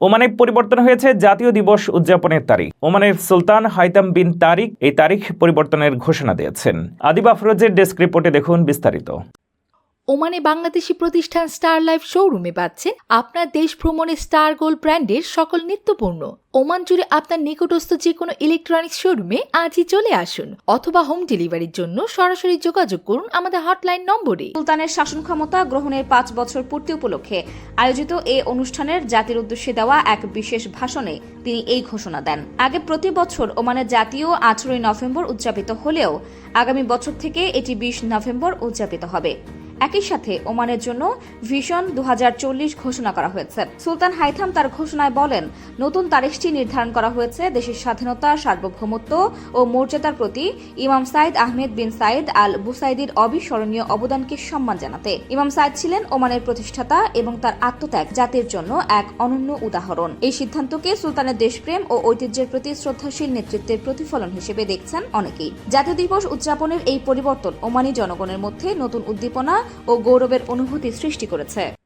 ওমানে পরিবর্তন হয়েছে জাতীয় দিবস উদযাপনের তারিখ। ওমানের সুলতান হাইতাম বিন তারিক এই তারিখ পরিবর্তনের ঘোষণা দিয়েছেন। আদিবা ফরোজের ডেস্ক রিপোর্টে দেখুন বিস্তারিত। ওমানে বাংলাদেশি প্রতিষ্ঠান স্টার লাইফ শোরুমে পাচ্ছেন আপনার দেশ ভ্রমণে স্টার গোল্ড ব্র্যান্ডের সকল নিত্যপণ্য। ওমান জুড়ে আপনার নিকটস্থ যে কোনো ইলেকট্রনিক্স শোরুমে আজই চলে আসুন অথবা হোম ডেলিভারির জন্য সরাসরি যোগাযোগ করুন আমাদের হটলাইন নম্বরে। সুলতানের শাসন ক্ষমতা গ্রহণের পাঁচ বছর পূর্তি উপলক্ষে আয়োজিত এ অনুষ্ঠানের জাতির উদ্দেশ্যে দেওয়া এক বিশেষ ভাষণে তিনি এই ঘোষণা দেন। আগে প্রতি বছর ওমানের জাতীয় আঠারোই নভেম্বর উদযাপিত হলেও আগামী বছর থেকে এটি বিশ নভেম্বর উদযাপিত হবে। একই সাথে ওমানের জন্য ভিশন দু হাজার চল্লিশ ঘোষণা করা হয়েছে। সুলতান হাইথাম তার ঘোষণায় বলেন, নতুন তারিখটি নির্ধারণ করা হয়েছে দেশের স্বাধীনতা, সার্বভৌমত্ব ও মর্যাদার প্রতি ইমাম সাইদ আহমেদ বিন সাইদ আল বুসাইদির অবিস্মরণীয় অবদানকে সম্মান জানাতে। ইমাম সাইদ ছিলেন ওমানের প্রতিষ্ঠাতা এবং তার আত্মত্যাগ জাতির জন্য এক অনন্য উদাহরণ। এই সিদ্ধান্তকে সুলতানের দেশপ্রেম ও ঐতিহ্যের প্রতি শ্রদ্ধাশীল নেতৃত্বের প্রতিফলন হিসেবে দেখছেন অনেকেই। জাতীয় দিবস উদযাপনের এই পরিবর্তন ওমানি জনগণের মধ্যে নতুন উদ্দীপনা ও গৌরবের অনুভূতি সৃষ্টি করেছে।